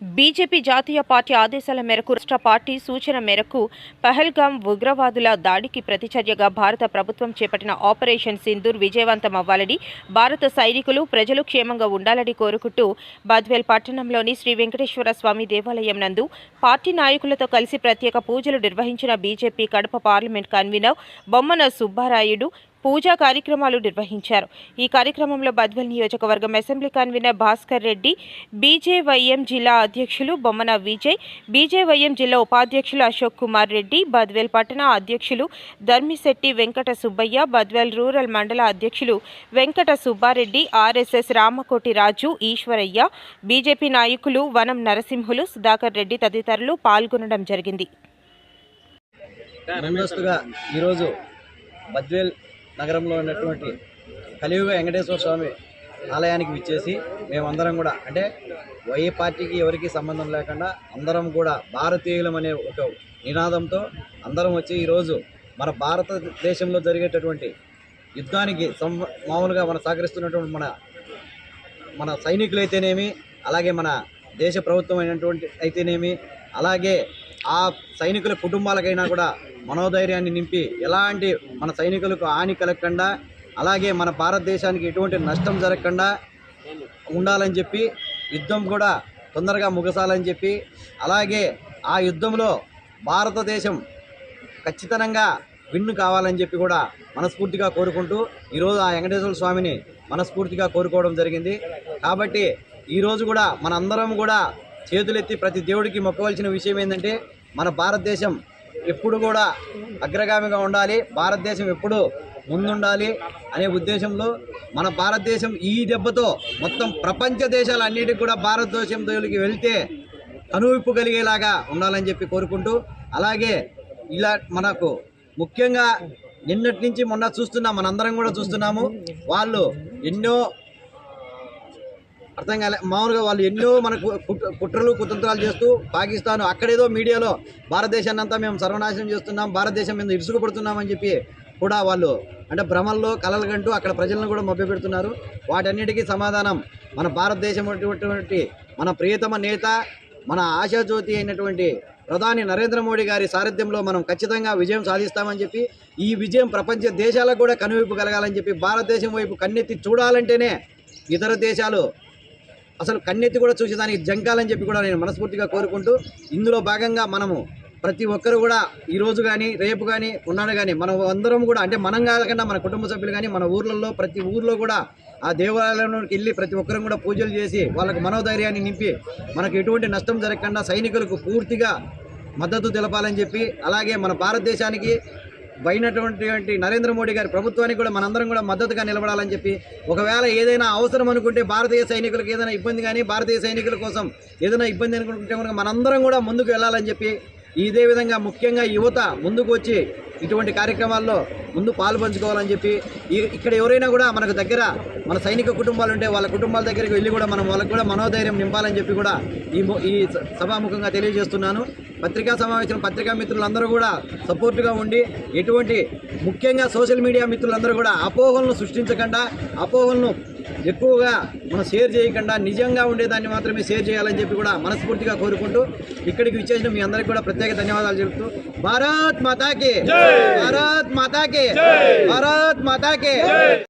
BJP జాతీయ party ఆదేశాల మేరకు రాష్ట్ర పార్టీ సూచన మేరకు పహల్గాం ఉగ్రవాదుల దాడికి ప్రతిచర్యగా భారత ప్రభుత్వం చేపట్టిన ఆపరేషన్ సింధూర్ విజయవంతం అవ్వాలని భారత సైనికులు ప్రజలు క్షేమంగా ఉండాలని కోరుకుంటూ బద్వేల్ పట్టణంలోని శ్రీ వెంకటేశ్వర స్వామి దేవాలయం నందు పార్టీ నాయకులతో కలిసి ప్రత్యేక పూజలు నిర్వహించిన BJP Kadapa parliament convener Bommana Subbarayudu పూజా కార్యక్రమాలు నిర్వహించారు. ఈ కార్యక్రమంలో బద్వల్ నియోజకవర్గం assembly convener Bhaskar Reddy BJYM జిల్లా అధ్యక్షులు బొమ్మన విజయ్ బీజేవైఎం జిల్లా ఉపాధ్యక్షులు అశోక్ కుమార్ రెడ్డి బద్వేల్ పట్టణ అధ్యక్షులు ధర్మిశెట్టి వెంకట సుబ్బయ్య బద్వేల్ రూరల్ మండల అధ్యక్షులు వెంకట సుబ్బారెడ్డి ఆర్ఎస్ఎస్ రామకోటి రాజు ఈశ్వరయ్య బీజేపీ నాయకులు వనం నరసింహులు సుధాకర్ రెడ్డి తదితరులు పాల్గొనడం జరిగింది. ముందస్తుగా ఈరోజు బద్వేల్ నగరంలో ఉన్నటువంటి కలియుగ వెంకటేశ్వర స్వామి ఆలయానికి విచ్చేసి మేమందరం కూడా అంటే ఏ పార్టీకి ఎవరికి సంబంధం లేకుండా అందరం కూడా భారతీయులం అనే ఒక నినాదంతో అందరం వచ్చి ఈరోజు మన భారతదేశంలో జరిగేటటువంటి యుద్ధానికి సం మామూలుగా మన సహకరిస్తున్నటువంటి మన మన సైనికులైతేనేమి అలాగే మన దేశ ప్రభుత్వం అయినటువంటి అయితేనేమి అలాగే ఆ సైనికుల కుటుంబాలకైనా కూడా మనోధైర్యాన్ని నింపి ఎలాంటి మన సైనికులకు హాని కలగకుండా అలాగే మన భారతదేశానికి ఎటువంటి నష్టం జరగకుండా ఉండాలని చెప్పి యుద్ధం కూడా తొందరగా ముగసాలని చెప్పి అలాగే ఆ యుద్ధంలో భారతదేశం ఖచ్చితంగా విన్ను కావాలని చెప్పి కూడా మనస్ఫూర్తిగా కోరుకుంటూ ఈరోజు ఆ వెంకటేశ్వర స్వామిని మనస్ఫూర్తిగా కోరుకోవడం జరిగింది. కాబట్టి ఈరోజు కూడా మనందరం కూడా చేతులెత్తి ప్రతి దేవుడికి మొక్కవలసిన విషయం ఏంటంటే మన భారతదేశం ఎప్పుడు కూడా అగ్రగామిగా ఉండాలి. భారతదేశం ఎప్పుడు ముందుండాలి అనే ఉద్దేశంలో మన భారతదేశం ఈ దెబ్బతో మొత్తం ప్రపంచ దేశాలన్నిటికీ కూడా భారతదేశం తోలికి వెళ్తే కనువిప్పు కలిగేలాగా ఉండాలని చెప్పి కోరుకుంటూ అలాగే ఇలా మనకు ముఖ్యంగా నిన్నటి నుంచి మొన్న చూస్తున్నాం మనందరం కూడా చూస్తున్నాము వాళ్ళు ఎన్నో అర్థం కాలే. మామూలుగా వాళ్ళు ఎన్నో మనకు కుట్రలు కుతంత్రాలు చేస్తూ పాకిస్తాన్ అక్కడేదో మీడియాలో భారతదేశాన్ని అంతా మేము సర్వనాశనం చేస్తున్నాం భారతదేశం మీద ఇరుసుకుపడుతున్నామని చెప్పి కూడా వాళ్ళు అంటే భ్రమల్లో కలలు కంటూ అక్కడ ప్రజలను కూడా మభ్యపెడుతున్నారు. వాటన్నిటికీ సమాధానం మన భారతదేశం అటువంటి మన ప్రియతమ నేత మన ఆశాజ్యోతి అయినటువంటి ప్రధాని నరేంద్ర మోడీ గారి సారథ్యంలో మనం ఖచ్చితంగా విజయం సాధిస్తామని చెప్పి ఈ విజయం ప్రపంచ దేశాలకు కూడా కనువిప్పు కలగాలని చెప్పి భారతదేశం వైపు కన్నెత్తి చూడాలంటేనే ఇతర దేశాలు అసలు కన్నెత్తి కూడా చూసేదానికి జంకాలని చెప్పి కూడా నేను మనస్ఫూర్తిగా కోరుకుంటూ ఇందులో భాగంగా మనము ప్రతి ఒక్కరు కూడా ఈరోజు కానీ రేపు కానీ ఉన్నాడు కానీ మనం అందరం కూడా అంటే మనం కాకుండా మన కుటుంబ సభ్యులు కానీ మన ఊర్లలో ప్రతి ఊర్లో కూడా ఆ దేవాలయంలోకి వెళ్ళి ప్రతి ఒక్కరం కూడా పూజలు చేసి వాళ్ళకు మనోధైర్యాన్ని నింపి మనకు ఎటువంటి నష్టం జరగకుండా సైనికులకు పూర్తిగా మద్దతు తెలపాలని చెప్పి అలాగే మన భారతదేశానికి పోయినటువంటి నరేంద్ర మోడీ గారి ప్రభుత్వానికి కూడా మనందరం కూడా మద్దతుగా నిలబడాలని చెప్పి ఒకవేళ ఏదైనా అవసరం అనుకుంటే భారతీయ సైనికులకు ఏదైనా ఇబ్బంది కానీ భారతీయ సైనికుల కోసం ఏదైనా ఇబ్బంది అనుకుంటే కనుక మనందరం కూడా ముందుకు వెళ్ళాలని చెప్పి ఇదే విధంగా ముఖ్యంగా యువత ముందుకు వచ్చి ఇటువంటి కార్యక్రమాల్లో ముందు పాలు పంచుకోవాలని చెప్పి ఇక్కడ ఎవరైనా కూడా మనకు దగ్గర మన సైనిక కుటుంబాలు ఉంటే వాళ్ళ కుటుంబాల దగ్గరికి వెళ్ళి కూడా మనం వాళ్ళకు కూడా మనోధైర్యం నింపాలని చెప్పి కూడా ఈ ఈ సభాముఖంగా తెలియజేస్తున్నాను. పత్రికా సమావేశం పత్రికా మిత్రులందరూ కూడా సపోర్టుగా ఉండి ఎటువంటి ముఖ్యంగా సోషల్ మీడియా మిత్రులందరూ కూడా అపోహలను సృష్టించకుండా అపోహలను ఎక్కువగా మనం షేర్ చేయకుండా నిజంగా ఉండేదాన్ని మాత్రమే షేర్ చేయాలని చెప్పి కూడా మనస్ఫూర్తిగా కోరుకుంటూ ఇక్కడికి విచ్చేసిన మీ అందరికీ కూడా ప్రత్యేక ధన్యవాదాలు చెబుతూ భారత్ మాతాకి భారత్ మాతాకి భారత్ మాతాకి.